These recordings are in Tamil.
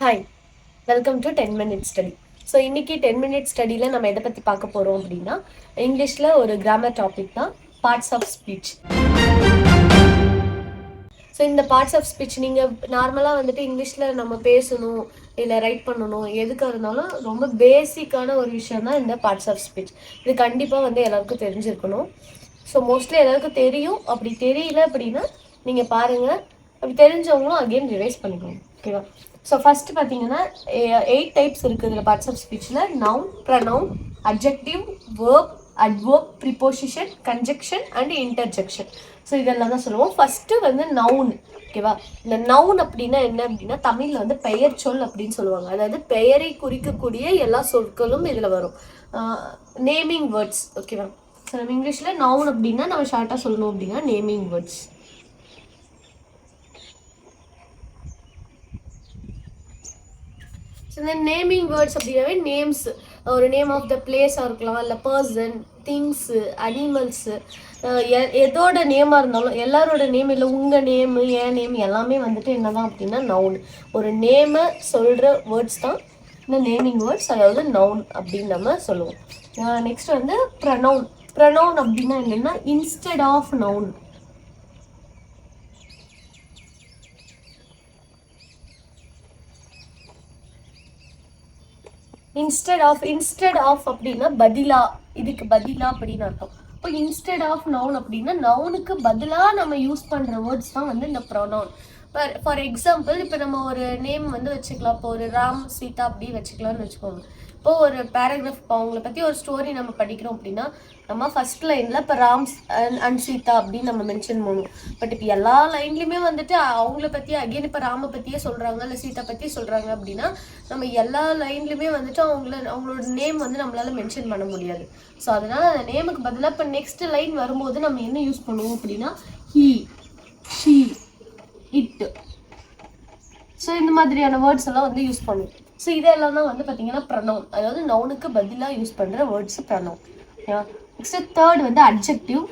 Hi welcome to ten minute study so இன்றைக்கி டென் மினிட் ஸ்டடியில் நம்ம எதை பற்றி பார்க்க போகிறோம் அப்படின்னா இங்கிலீஷில் ஒரு கிராமர் டாபிக் தான் பார்ட்ஸ் ஆஃப் ஸ்பீச் ஸோ இந்த பார்ட்ஸ் ஆஃப் ஸ்பீச் நீங்கள் நார்மலாக வந்துட்டு இங்கிலீஷில் நம்ம பேசணும் இல்லை ரைட் பண்ணணும் எதுக்காக இருந்தாலும் ரொம்ப பேசிக்கான ஒரு விஷயம் தான் இந்த பார்ட்ஸ் ஆஃப் ஸ்பீச் இது கண்டிப்பாக வந்து எல்லாருக்கும் தெரிஞ்சிருக்கணும். ஸோ மோஸ்ட்லி எல்லாருக்கும் தெரியும். அப்படி தெரியல அப்படின்னா நீங்கள் பாருங்கள் அப்படி தெரிஞ்சவங்களும் அகெயின் ரிவைஸ் பண்ணிக்கோங்க. ஓகேவா ஸோ ஃபஸ்ட்டு பார்த்தீங்கன்னா எயிட் டைப்ஸ் இருக்குது இதில் parts of ஸ்பீச்சில் noun pronoun objective verb adverb preposition conjunction and interjection so இதெல்லாம் தான் சொல்லுவோம். ஃபஸ்ட்டு வந்து நவுன் ஓகேவா இந்த நவுன் அப்படின்னா என்ன அப்படின்னா தமிழில் வந்து பெயர் சொல் அப்படின்னு சொல்லுவாங்க. அதாவது பெயரை குறிக்கக்கூடிய எல்லா சொற்களும் இதில் வரும். நேமிங் வேர்ட்ஸ் ஓகேவா ஸோ நம்ம இங்கிலீஷில் நவுன் அப்படின்னா நம்ம ஷார்ட்டாக சொல்லணும் அப்படின்னா நேமிங் வேர்ட்ஸ் ஸோ இந்த நேமிங் வேர்ட்ஸ் அப்படின்னாவே நேம்ஸ் ஒரு நேம் ஆஃப் த பிளேஸாக இருக்கலாம் இல்லை பர்சன் திங்ஸு அனிமல்ஸு எதோட நேமாக இருந்தாலும் எல்லாரோட நேம் இல்லை உங்கள் நேமு என் நேம் எல்லாமே வந்துட்டு என்னதான் அப்படின்னா நவுன் ஒரு நேமை சொல்கிற வேர்ட்ஸ் தான் இந்த நேமிங் வேர்ட்ஸ் அதாவது நவுன் அப்படின்னு நம்ம சொல்லுவோம். நெக்ஸ்ட் வந்து ப்ரனவுன் ப்ரனவுன் அப்படின்னா என்னென்னா instead of noun instead of instead of அப்படின்னா பதிலா இதுக்கு பதிலா அப்படின்னு அர்த்தம். இப்போ இன்ஸ்டெட் ஆஃப் நவுன் அப்படின்னா நவுனுக்கு பதிலாக நம்ம யூஸ் பண்ணுற வேர்ட்ஸ் தான் வந்து இந்த ப்ரொனவுன் ஃபார் ஃபார் எக்ஸாம்பிள் இப்போ நம்ம ஒரு நேம் வந்து வச்சுக்கலாம். இப்போ ஒரு ராம் சீதா அப்படி வச்சுக்கலாம்னு வச்சுக்கோங்க. இப்போ ஒரு பேராகிராஃப் இப்போ அவங்கள பற்றி ஒரு ஸ்டோரி நம்ம படிக்கிறோம் அப்படின்னா நம்ம ஃபர்ஸ்ட் லைனில் இப்போ ராம் அண்ட் சீதா அப்படின்னு நம்ம மென்ஷன் பண்ணுவோம் பட் இப்போ எல்லா லைன்லையுமே வந்துட்டு அவங்கள பற்றி அகைன் இப்போ ராம பற்றியே சொல்கிறாங்க இல்லை சீதா பற்றி சொல்கிறாங்க அப்படின்னா நம்ம எல்லா லைன்லையுமே வந்துட்டு அவங்கள அவங்களோட நேம் வந்து நம்மளால் மென்ஷன் பண்ண முடியாது. ஸோ அதனால் அந்த நேமுக்கு பதிலாக இப்போ நெக்ஸ்ட் லைன் வரும்போது நம்ம என்ன யூஸ் பண்ணுவோம் அப்படின்னா ஹீ ஷீ ஸோ இந்த மாதிரியான வேர்ட்ஸ் எல்லாம் வந்து யூஸ் பண்ணும். ஸோ இதெல்லாம் தான் வந்து பார்த்தீங்கன்னா ப்ரனவுன் அதாவது நவுனுக்கு பதிலாக யூஸ் பண்ணுற words pronoun next next third வந்து அப்ஜெக்டிவ்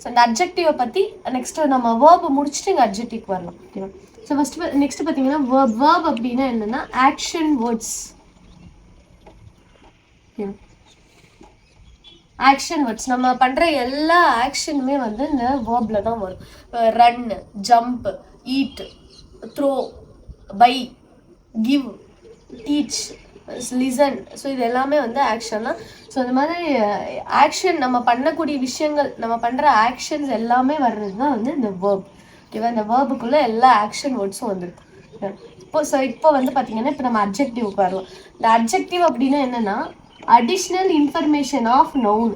ஸோ அந்த அப்ஜெக்டிவை பற்றி நெக்ஸ்ட்டு நம்ம வேர்பை முடிச்சுட்டு இங்கே அப்ஜெக்டிவ் வரலாம். ஓகேவா ஸோ ஃபஸ்ட்டு நெக்ஸ்ட் பார்த்தீங்கன்னா வேர்ப் வேர்ப் அப்படின்னா என்னென்னா ஆக்ஷன் வேர்ட்ஸ் ஆக்ஷன் வேர்ட்ஸ் நம்ம பண்ணுற எல்லா ஆக்ஷனுமே வந்து இந்த வேர்பில் தான் வரும். Run jump eat throw buy give teach listen so இது எல்லாமே வந்து ஆக்ஷன் தான். ஸோ இந்த மாதிரி uh, ஆக்ஷன் நம்ம பண்ணக்கூடிய விஷயங்கள் நம்ம பண்ணுற ஆக்ஷன்ஸ் எல்லாமே வர்றது தான் வந்து இந்த வேர்ப் ஓகேவா இந்த வேர்புக்குள்ளே எல்லா ஆக்ஷன் வேர்ட்ஸும் வந்துருக்கு. இப்போ ஸோ இப்போ வந்து பார்த்தீங்கன்னா இப்போ நம்ம அப்ஜெக்டிவ் வருவோம் இந்த அப்ஜெக்டிவ் அப்படின்னா என்னென்னா அடிஷ்னல் இன்ஃபர்மேஷன் ஆஃப் நவுன்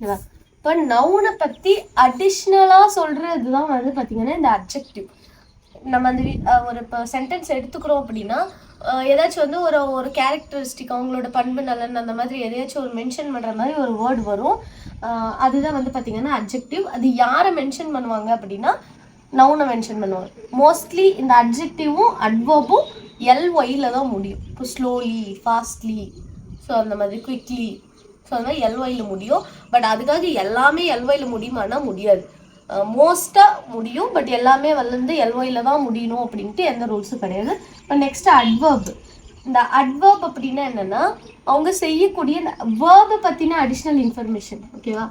ஓகேவா? இப்போ நவுனை பற்றி அடிஷ்னலாக சொல்கிறது தான் வந்து பார்த்தீங்கன்னா இந்த அப்ஜெக்டிவ் நம்ம அந்த ஒரு இப்போ சென்டென்ஸ் எடுத்துக்கிறோம் அப்படின்னா ஏதாச்சும் வந்து ஒரு ஒரு கேரக்டரிஸ்டிக் அவங்களோட பண்பு நலன் அந்த மாதிரி எதையாச்சும் ஒரு மென்ஷன் பண்ணுற மாதிரி ஒரு வேர்டு வரும். அதுதான் வந்து பார்த்திங்கன்னா அப்ஜெக்டிவ் அது யாரை மென்ஷன் பண்ணுவாங்க அப்படின்னா நவுனை மென்ஷன் பண்ணுவாங்க. மோஸ்ட்லி இந்த அப்ஜெக்டிவும் அட்வர்பும் எல் ஒயில் தான் முடியும். இப்போ ஸ்லோலி ஃபாஸ்ட்லி ஸோ அந்த மாதிரி குவிக்லி ஸோ அதனால் எல்ஒயில் முடியும். பட் அதுக்காக எல்லாமே எல்ஒயில் முடியுமானா முடியாது. மோஸ்ட்டாக முடியும். பட் எல்லாமே வந்து எல்ஒயில் தான் முடியணும் அப்படின்ட்டு எந்த ரூல்ஸும் கிடையாது. இப்போ நெக்ஸ்ட் அட்வர்ப் இந்த அட்வர்ப் அப்படின்னா என்னென்னா அவங்க செய்யக்கூடிய வேர்பை பற்றின அடிஷ்னல் இன்ஃபர்மேஷன் ஓகேவா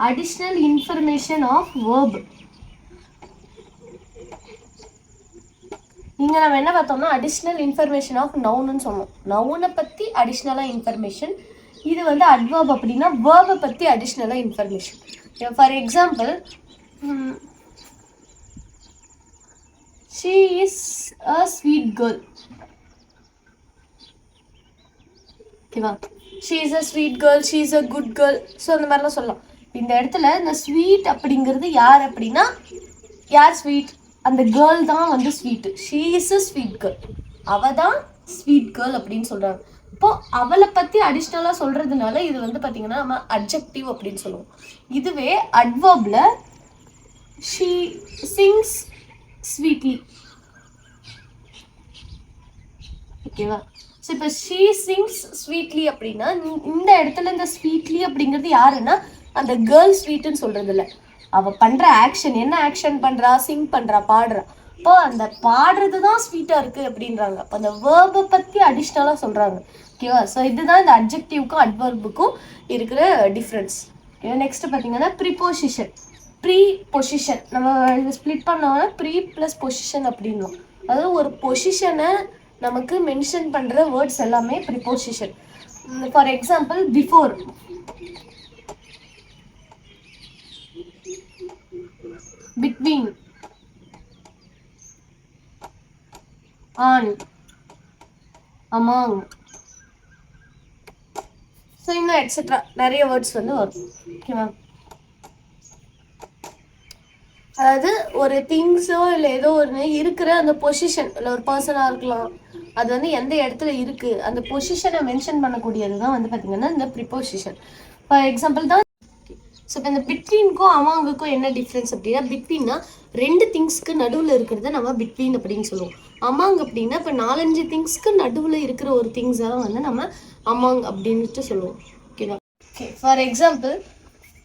அடிஷ்னல் இன்ஃபர்மேஷன் ஆஃப் வேர்ப் இங்கே நம்ம என்ன பார்த்தோம்னா அடிஷ்னல் இன்ஃபர்மேஷன் ஆஃப் நவுன்னு சொன்னோம். நவுனை பற்றி அடிஷ்னலாக இன்ஃபர்மேஷன் இது வந்து அட்வர்ப் அப்படின்னா வேர்பை பற்றி அடிஷ்னலாக information for example she is a sweet girl ஓகேவா she is a sweet girl she is a good girl so அந்த மாதிரிலாம் சொல்லலாம். இந்த இடத்துல இந்த ஸ்வீட் அப்படிங்கிறது யார் அப்படின்னா யார் ஸ்வீட் அந்த கேர்ள் தான் வந்து sweet she is a sweet girl அவ தான் ஸ்வீட் கேர்ள் அப்படின்னு சொல்கிறாங்க இப்போ அவளை பற்றி அடிஷ்னலாக சொல்கிறதுனால இது வந்து பார்த்தீங்கன்னா நம்ம அப்ஜெக்டிவ் அப்படின்னு சொல்லுவோம். இதுவே அட்வர்பில் ஷீ சிங்ஸ் ஸ்வீட்லி ஓகேவா ஸோ இப்போ ஷீ சிங்ஸ் ஸ்வீட்லி அப்படின்னா இந்த- இடத்துல இந்த ஸ்வீட்லி அப்படிங்கிறது யாருன்னா அந்த கேர்ள் ஸ்வீட்டுன்னு சொல்றது இல்லை அவள் பண்ற ஆக்ஷன் என்ன ஆக்ஷன் பண்றா சிங் பண்றா பாடுறா. இப்போ அந்த பாடுறது தான் ஸ்வீட்டா இருக்கு அப்படின்றாங்க. அப்போ அந்த வேர்பை பத்தி அடிஷ்னலா சொல்றாங்க. ஓகேவா ஸோ இதுதான் இந்த அப்ஜெக்டிவ்க்கும் அட்வர்புக்கும் இருக்கிற டிஃப்ரென்ஸ் ஓகே நெக்ஸ்ட் பார்த்தீங்கன்னா ப்ரிபோசிஷன் ப்ரீ பொசிஷன் நம்ம இது ஸ்ப்ளிட் பண்ணோம்னா ப்ரீ ப்ளஸ் பொசிஷன் அப்படின்னும். அதாவது ஒரு பொசிஷனை நமக்கு மென்ஷன் பண்ணுற வேர்ட்ஸ் எல்லாமே preposition for example before between on among so இன்னும் எட்ஸெட்ரா நிறைய வேர்ட்ஸ் வந்து வரும். ஓகேவா அதாவது ஒரு திங்ஸோ இல்லை ஏதோ ஒன்று இருக்கிற அந்த பொசிஷன் இல்லை ஒரு பர்சனாக இருக்கலாம். அது வந்து எந்த இடத்துல இருக்கு அந்த பொசிஷனை மென்ஷன் பண்ணக்கூடியது தான் வந்து பார்த்தீங்கன்னா இந்த ப்ரிப்போசிஷன் ஃபார் எக்ஸாம்பிள் தான் ஸோ இப்போ இந்த பிட்வீனுக்கும் அமாங்குக்கும் என்ன டிஃப்ரென்ஸ் அப்படின்னா பிட்வீன்னா ரெண்டு திங்ஸ்க்கு நடுவில் இருக்கிறத நம்ம பிட்வீன் அப்படின்னு சொல்லுவோம். அமாங் அப்படின்னா இப்போ நாலஞ்சு திங்ஸ்க்கு நடுவில் இருக்கிற ஒரு திங்ஸை தான் வந்து நம்ம அமாங் அப்படின்ட்டு சொல்லுவோம். ஓகேவா ஓகே ஃபார் எக்ஸாம்பிள்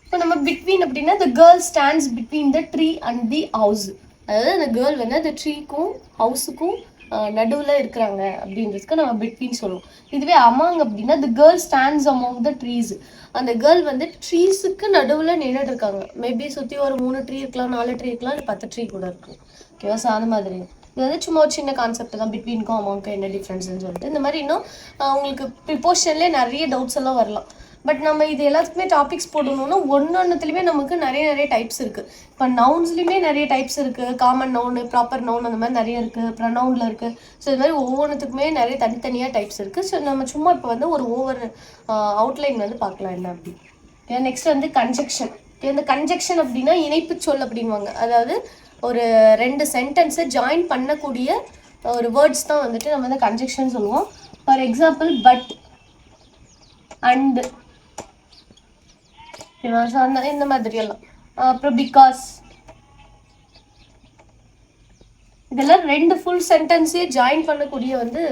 இப்போ நம்ம பிட்வீன் அப்படின்னா the girl stands between the tree and the house அதாவது அந்த கேர்ள் வந்து அந்த ட்ரீக்கும் ஹவுஸுக்கும் நடுவில் இருக்கிறாங்க அப்படின்றதுக்கு நம்ம பிட்வீன் சொல்லுவோம். இதுவே அமாங் அப்படின்னா the girl stands among the trees அந்த கேர்ள் வந்து ட்ரீஸுக்கு நடுவில் நின்றுட்டு இருக்காங்க. மேபி சுற்றி ஒரு மூணு ட்ரீ இருக்கலாம் நாலு ட்ரீ இருக்கலாம் இல்லை பத்து ட்ரீ கூட இருக்கும். ஓகேவா ஸோ அந்த மாதிரி. இது வந்து சும்மா ஒரு சின்ன கான்செப்ட் தான் பிட்வீனுக்கும் அமாங்க்கும் என்ன டிஃப்ரென்ஸ்னு சொல்லிட்டு. இந்த மாதிரி இன்னும் உங்களுக்கு ப்ரிப்போஷன்லேயே நிறைய டவுட்ஸ் எல்லாம் வரலாம். பட் நம்ம இது எல்லாத்துக்குமே டாபிக்ஸ் போடணும்னா ஒன்று ஒன்றுத்துலையுமே நமக்கு நிறைய நிறைய டைப்ஸ் இருக்குது இப்போ நவுன்ஸ்லையுமே நிறைய டைப்ஸ் இருக்குது காமன் நவுனு ப்ராப்பர் நவுன் அந்த மாதிரி நிறைய இருக்குது ப்ரனவுனில் இருக்குது ஸோ இது மாதிரி ஒவ்வொன்றுத்துக்குமே நிறைய தனித்தனியாக டைப்ஸ் இருக்குது ஸோ நம்ம சும்மா இப்போ வந்து ஒரு ஓவர் அவுட்லைன் வந்து பார்க்கலாம் என்ன அப்படி. நெக்ஸ்ட் வந்து கன்ஜெக்ஷன் இந்த கன்ஜெக்ஷன் அப்படின்னா இணைப்பு சொல் அப்படின்வாங்க அதாவது ஒரு ரெண்டு சென்டென்ஸை ஜாயின் பண்ணக்கூடிய ஒரு வேர்ட்ஸ் தான் வந்துட்டு நம்ம வந்து கன்ஜெக்ஷன் சொல்லுவோம். ஃபார் எக்ஸாம்பிள் பட் அண்ட் அந்த இந்த மாதிரி எல்லாம். அப்புறம் பிகாஸ் இதெல்லாம் ரெண்டு ஃபுல் சென்டென்ஸே ஜாயின் பண்ணக்கூடிய வந்து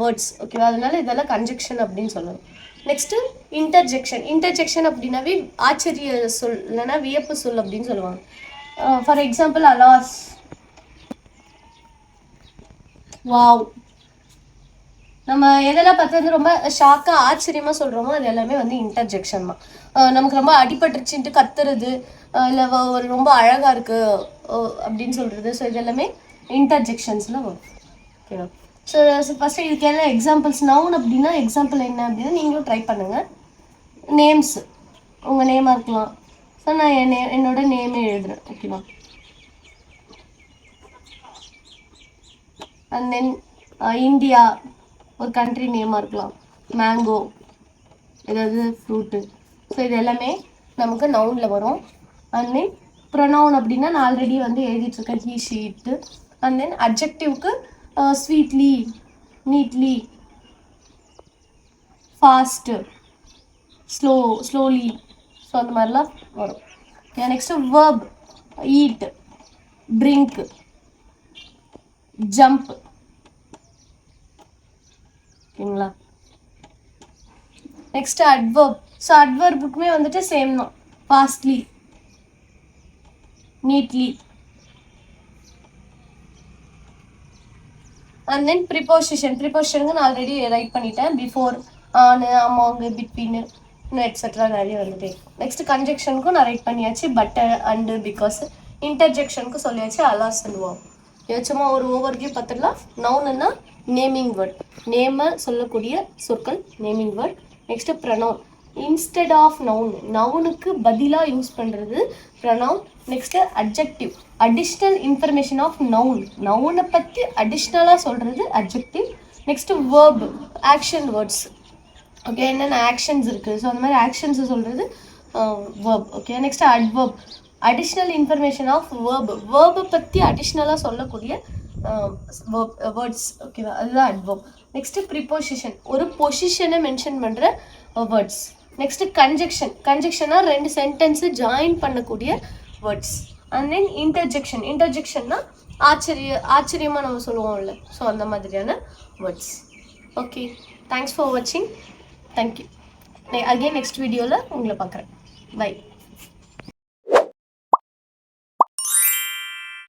வேர்ட்ஸ் ஓகேவா அதனால இதெல்லாம் கன்ஜெக்ஷன் அப்படின்னு சொல்லணும். நெக்ஸ்ட்டு இன்டர்ஜெக்ஷன் இன்டர்ஜெக்ஷன் அப்படின்னாவே ஆச்சரிய சொல் இல்லைன்னா வியப்பு சொல் அப்படின்னு சொல்லுவாங்க. ஃபார் எக்ஸாம்பிள் அலாஸ் வாவ் நம்ம எதெல்லாம் பார்த்து வந்து ரொம்ப ஷாக்காக ஆச்சரியமாக சொல்கிறோமோ அது எல்லாமே வந்து இன்டர்ஜெக்ஷன் தான். நமக்கு ரொம்ப அடிபட்டுருச்சுன்ட்டு கத்துறது இல்லை ஒரு ரொம்ப அழகாக இருக்குது அப்படின்னு சொல்கிறது ஸோ இது எல்லாமே இன்டர்ஜெக்ஷன்ஸில் வரும். ஓகேவா ஸோ ஃபஸ்ட்டு இதுக்கு என்ன எக்ஸாம்பிள்ஸ் நவுன் அப்படின்னா எக்ஸாம்பிள் என்ன அப்படின்னா நீங்களும் ட்ரை பண்ணுங்கள் நேம்ஸ் உங்கள் நேமாக இருக்கலாம். ஸோ நான் என் name- என்னோட நேமே எழுதுறேன். ஓகேவா அண்ட் தென் இந்தியா ஒரு கண்ட்ரி நேமாக இருக்கலாம். மேங்கோ ஏதாவது ஃப்ரூட்டு ஸோ இது எல்லாமே நமக்கு நவுனில் வரும். அண்ட் தென் ப்ரொனவுன் அப்படின்னா நான் ஆல்ரெடி வந்து எழுதிட்டுருக்கேன். He sheet and then அப்ஜெக்டிவ்க்கு sweetly neatly fast slow slowly so அந்த மாதிரிலாம் வரும். Next verb eat drink jump ஓகேங்களா? நெக்ஸ்ட் அட்வர்ப் ஸோ அட்வர்புக்குமே வந்துட்டு சேம் தான். Fastly neatly and then preposition ப்ரிப்போசிஷனுக்கு நான் ஆல்ரெடி ரைட் பண்ணிட்டேன். பிஃபோர் ஆனு அமாங்கு பிட்வீனு இன்னும் எட்ஸெட்ரா நிறைய வந்துட்டு நெக்ஸ்ட் கன்ஜெக்ஷனுக்கும் நான் ரைட் பண்ணியாச்சு. பட் அண்டு பிகாஸ் இன்டர்ஜெக்ஷனுக்கும் சொல்லியாச்சு. அலாஸ் சொல்லுவோம். சும்மா ஒரு ஓவர்வியூ பார்த்துடலாம். நவுன்னா நேமிங் வேர்ட் நேமை சொல்லக்கூடிய சொற்கள் naming word next pronoun instead of noun நவுனுக்கு பதிலாக யூஸ் பண்ணுறது pronoun next adjective additional information of noun நவுனை பற்றி அடிஷ்னலாக சொல்கிறது adjective next verb action words okay என்னென்ன ஆக்ஷன்ஸ் இருக்குது ஸோ அந்த மாதிரி ஆக்ஷன்ஸ் சொல்கிறது verb okay next adverb additional information of verb வேர்பை பற்றி அடிஷ்னலாக சொல்லக்கூடிய வேர்ட்ஸ் ஓகேவா uh, அதுதான் அட்வர்ப் நெக்ஸ்ட் ப்ரிப்போசிஷன் ஒரு பொசிஷனை மென்ஷன் பண்ணுற வேர்ட்ஸ் நெக்ஸ்ட் கன்ஜெக்ஷன் கன்ஜெக்ஷனாக ரெண்டு சென்டென்ஸு ஜாயின் பண்ணக்கூடிய வேர்ட்ஸ் அண்ட் தென் இன்டர்ஜெக்ஷன் இன்டர்ஜெக்ஷன்னா ஆச்சரிய ஆச்சரியமாக நம்ம சொல்லுவோம்ல. ஸோ அந்த மாதிரியான வேர்ட்ஸ் ஓகே தேங்க்ஸ் ஃபார் வாட்சிங் தேங்க்யூ அகைன் நெக்ஸ்ட் வீடியோவில் உங்களை பார்க்குறேன். பை